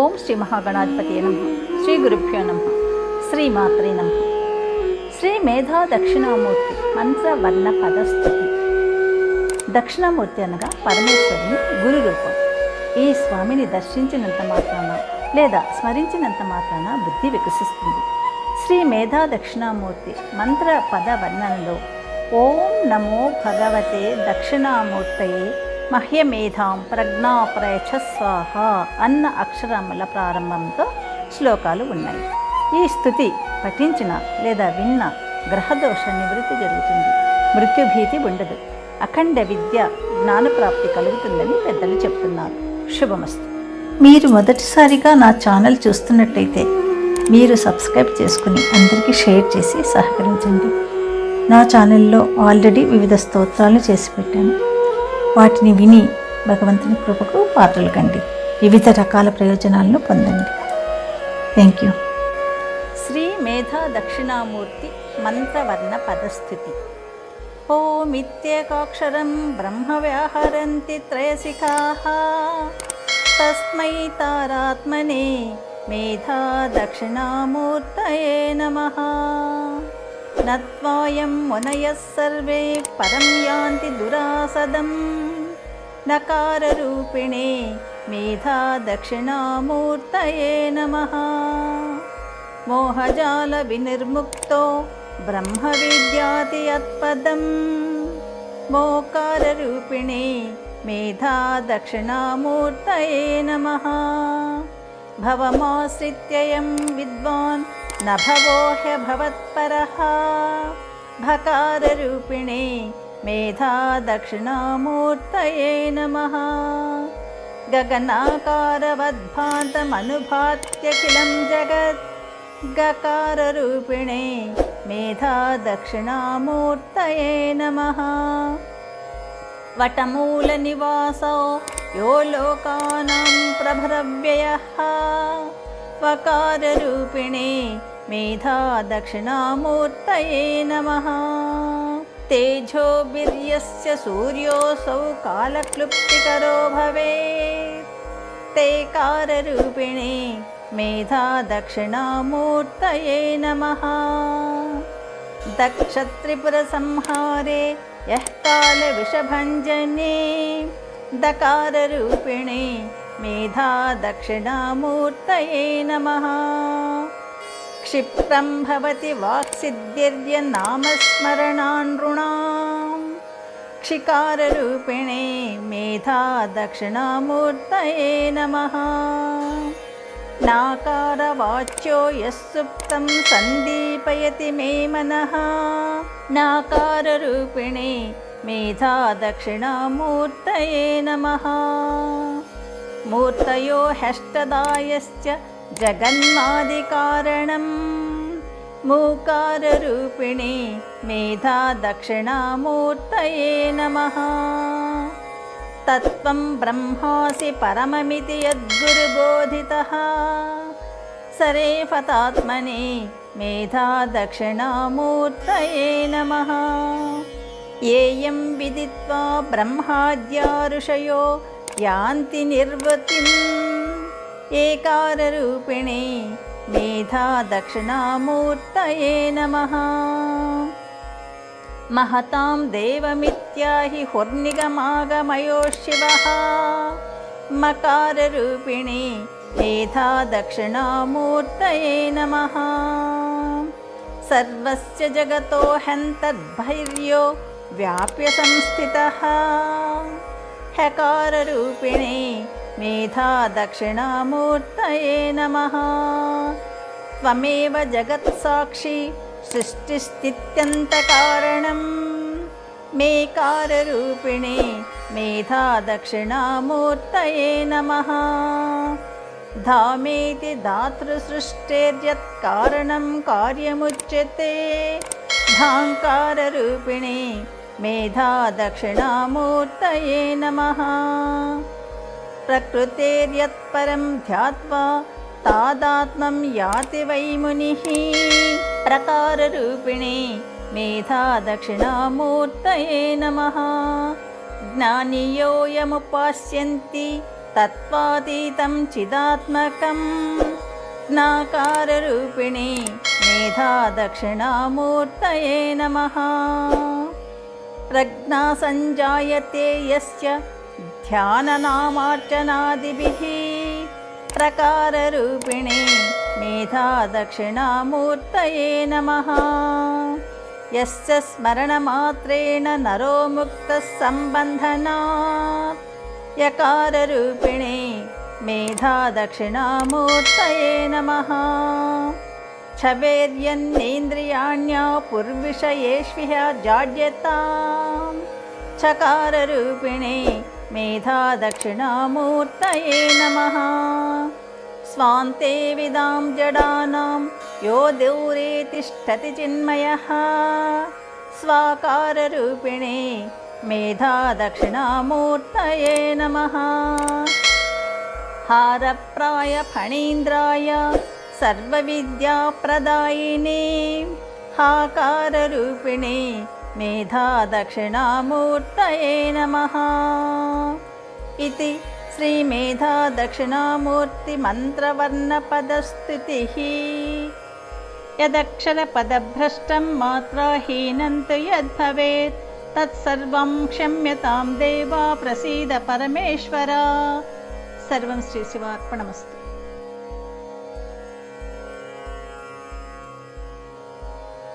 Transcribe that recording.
ఓం శ్రీ మహాగణాధిపతి నమ. శ్రీ గురుభ్యో నమ. శ్రీ మాత్రే నమ. శ్రీ మేధా దక్షిణామూర్తి మంత్ర వర్ణ పదస్థుతి దక్షిణామూర్తి అనగా పరమేశ్వరుని గురు రూపం. ఈ స్వామిని దర్శించినంత మాత్రాన లేదా స్మరించినంత మాత్రాన బుద్ధి వికసిస్తుంది. శ్రీ మేధా దక్షిణామూర్తి మంత్ర పద వర్ణనలో ఓం నమో భగవతే దక్షిణామూర్తయే మహ్యమేధాం ప్రజ్ఞాప్రయచ స్వాహ అన్న అక్షరముల ప్రారంభంతో శ్లోకాలు ఉన్నాయి. ఈ స్థుతి పఠించిన లేదా విన్న గ్రహదోష నివృత్తి జరుగుతుంది. మృత్యుభీతి ఉండదు. అఖండ విద్య జ్ఞానప్రాప్తి కలుగుతుందని పెద్దలు చెప్తున్నారు. శుభమస్తు. మీరు మొదటిసారిగా నా ఛానల్ చూస్తున్నట్టయితే మీరు సబ్స్క్రైబ్ చేసుకుని అందరికీ షేర్ చేసి సహకరించండి. నా ఛానల్లో ఆల్రెడీ వివిధ స్తోత్రాలు చేసి పెట్టాను. వాటిని విని భగవంతుని కృపకు పాత్రలు కండి. వివిధ రకాల ప్రయోజనాలను పొందండి. థ్యాంక్ యూ శ్రీ మేధా దక్షిణామూర్తి మంత్రవర్ణ పదస్థితి. ఓమిత్యేకాక్షరం బ్రహ్మ వ్యాహరంతి త్రయసికాः తస్మై తారాత్మనే మేధా దక్షిణామూర్తయే నమః. नत्वायं मुनयः सर्वे परं यान्ति दुरासदं। नकाररूपिणे मेधा दक्षिणामूर्तये नमः। मोहजालविनिर्मुक्तो ब्रह्मविद्याति यत्पदं मोकाररूपिणे मेधा दक्षिणामूर्तये नमः। भवमाश्रित्ययं विद्वान् नभवो ह्यभवत्परः भकाररूपिणे मेधा दक्षिणामूर्तये नमः। गगनाकारवद्भान्तमनुभात्यखिलं जगत्। गकाररूपिणे मेधा दक्षिणामूर्तये नमः। वटमूलनिवासो यो लोकानां प्रभरव्ययः। वकाररूपिणे मेधा दक्षिणामूर्तये नमः तेजोभिर्यस्य सूर्योऽसौ कालक्लुप्तिकरो भवेत् ते काररूपिणे मेधा दक्षिणामूर्तये नमः दक्षत्रिपुरसंहारे यः कालविषभञ्जने दकाररूपिणे मेधा दक्षिणामूर्तये नमः। क्षिप्रं भवति वाक्सिद्धिर्य नामस्मरणानृणाम् क्षिकाररूपिणे मेधा दक्षिणामूर्तये नमः। नाकारवाच्यो यः सुप्तं सन्दीपयति मे मनः। नाकाररूपिणे मेधा दक्षिणामूर्तये नमः मूर्तयो ह्यष्टदायश्च जगन्मादिकारणं मूकाररूपिणे मेधा दक्षिणामूर्तये नमः। तत्त्वं ब्रह्मासि परममिति यद्गुरुबोधितः। सरेफतात्मने मेधा दक्षिणामूर्तये नमः। येयं विदित्वा ब्रह्माद्या ऋषयो यान्ति निर्वृतिम् एकाररूपिणे मेधा महतां देवमित्याहि हुर्निगमागमयो शिवः मकाररूपिणे मेधा दक्षिणामूर्तये नमः। सर्वस्य जगतो हन्तद्भैर्यो व्याप्य संस्थितः ह्यकाररूपिणे मेधा दक्षिणामूर्तये नमः। त्वमेव जगत्साक्षी सृष्टिस्थित्यन्तकारणं मेकाररूपिणे मेधा दक्षिणामूर्तये नमः। धामेति धातृसृष्टेर्यत्कारणं कार्यमुच्यते। धाङ्काररूपिणे मेधा दक्षिणामूर्तये नमः। प्रकृतेर्यत्परं ध्यात्वा तादात्मं याति वै मुनिः। प्रकाररूपिणे मेधा दक्षिणामूर्तये नमः। ज्ञानियोऽयमुपास्यन्ति तत्त्वातीतं चिदात्मकं ज्ञाकाररूपिणे मेधा दक्षिणामूर्तये नमः प्रज्ञा सञ्जायते यस्य ध्याननामार्चनादिभिः प्रकाररूपिणे मेधा दक्षिणामूर्तये नमः। यस्य स्मरणमात्रेण नरो मुक्तः सम्बन्धनात् यकाररूपिणे मेधा दक्षिणामूर्तये नमः छवेर्यन्नेन्द्रियाण्या पुर्विषयेष्विह जाड्यतां चकाररूपिणे मेधा दक्षिणामूर्तये नमः स्वान्ते विदां जडानां यो दूरे तिष्ठति चिन्मयः स्वाकाररूपिणे मेधा दक्षिणामूर्तये नमः हारप्रायफणीन्द्राय सर्वविद्याप्रदायिने हाकाररूपिणे मेधा दक्षिणामूर्तये नमः इति श्रीमेधा दक्षिणामूर्तिमन्त्रवर्णपदस्तुतिः यदक्षरपदभ्रष्टं मात्राहीनं तु यद्भवेत् तत्सर्वं क्षम्यतां देवा प्रसीद परमेश्वरा सर्वं श्रीशिवार्पणमस्तु